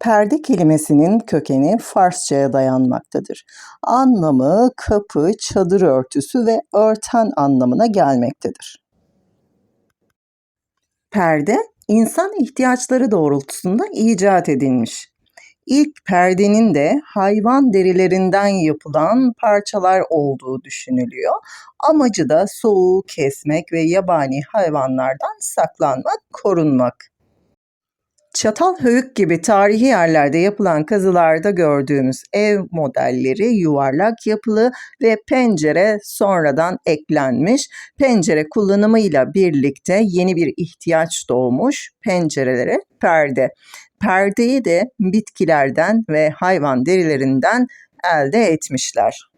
Perde kelimesinin kökeni Farsçaya dayanmaktadır. Anlamı kapı, çadır örtüsü ve örten anlamına gelmektedir. Perde, insan ihtiyaçları doğrultusunda icat edilmiş. İlk perdenin de hayvan derilerinden yapılan parçalar olduğu düşünülüyor. Amacı da soğuğu kesmek ve yabani hayvanlardan saklanmak, korunmak. Çatalhöyük gibi tarihi yerlerde yapılan kazılarda gördüğümüz ev modelleri yuvarlak yapılı ve pencere sonradan eklenmiş. Pencere kullanımıyla birlikte yeni bir ihtiyaç doğmuş pencerelere perde. Perdeyi de bitkilerden ve hayvan derilerinden elde etmişler.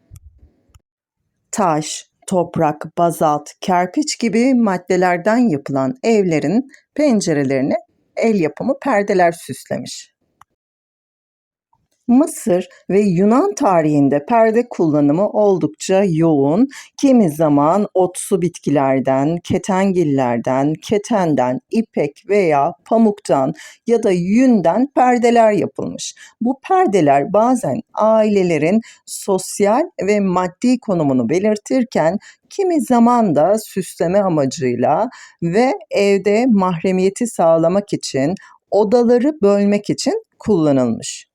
Taş, toprak, bazalt, kerpiç gibi maddelerden yapılan evlerin pencerelerini el yapımı perdeler süslemiş. Mısır ve Yunan tarihinde perde kullanımı oldukça yoğun. Kimi zaman otsu bitkilerden, ketengillerden, ketenden, ipek veya pamuktan ya da yünden perdeler yapılmış. Bu perdeler bazen ailelerin sosyal ve maddi konumunu belirtirken kimi zaman da süsleme amacıyla ve evde mahremiyeti sağlamak için, odaları bölmek için kullanılmış.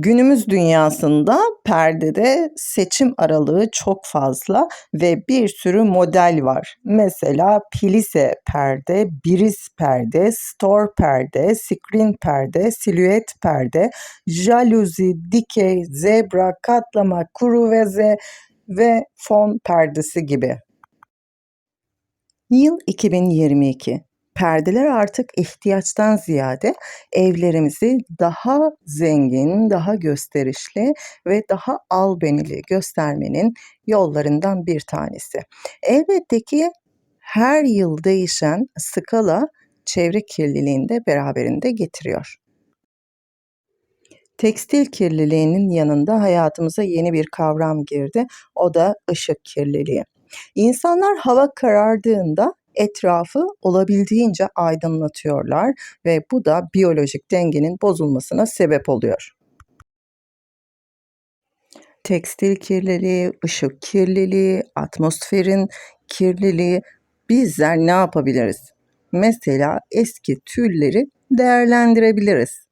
Günümüz dünyasında perdede seçim aralığı çok fazla ve bir sürü model var. Mesela plise perde, biriz perde, store perde, screen perde, silüet perde, jaluzi, dikey, zebra, katlama, kuruveze ve fon perdesi gibi. Yıl 2022 perdeler artık ihtiyaçtan ziyade evlerimizi daha zengin, daha gösterişli ve daha albenili göstermenin yollarından bir tanesi. Elbette ki her yıl değişen skala çevre kirliliğini de beraberinde getiriyor. Tekstil kirliliğinin yanında hayatımıza yeni bir kavram girdi. O da ışık kirliliği. İnsanlar hava karardığında etrafı olabildiğince aydınlatıyorlar ve bu da biyolojik dengenin bozulmasına sebep oluyor. Tekstil kirliliği, ışık kirliliği, atmosferin kirliliği bizler ne yapabiliriz? Mesela eski tülleri değerlendirebiliriz.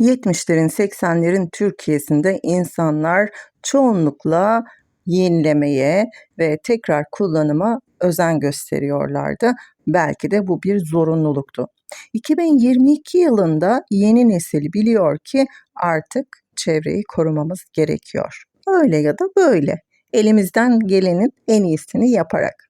70'lerin 80'lerin Türkiye'sinde insanlar çoğunlukla yenilemeye ve tekrar kullanıma özen gösteriyorlardı. Belki de bu bir zorunluluktu. 2022 yılında yeni nesil biliyor ki artık çevreyi korumamız gerekiyor. Öyle ya da böyle elimizden gelenin en iyisini yaparak.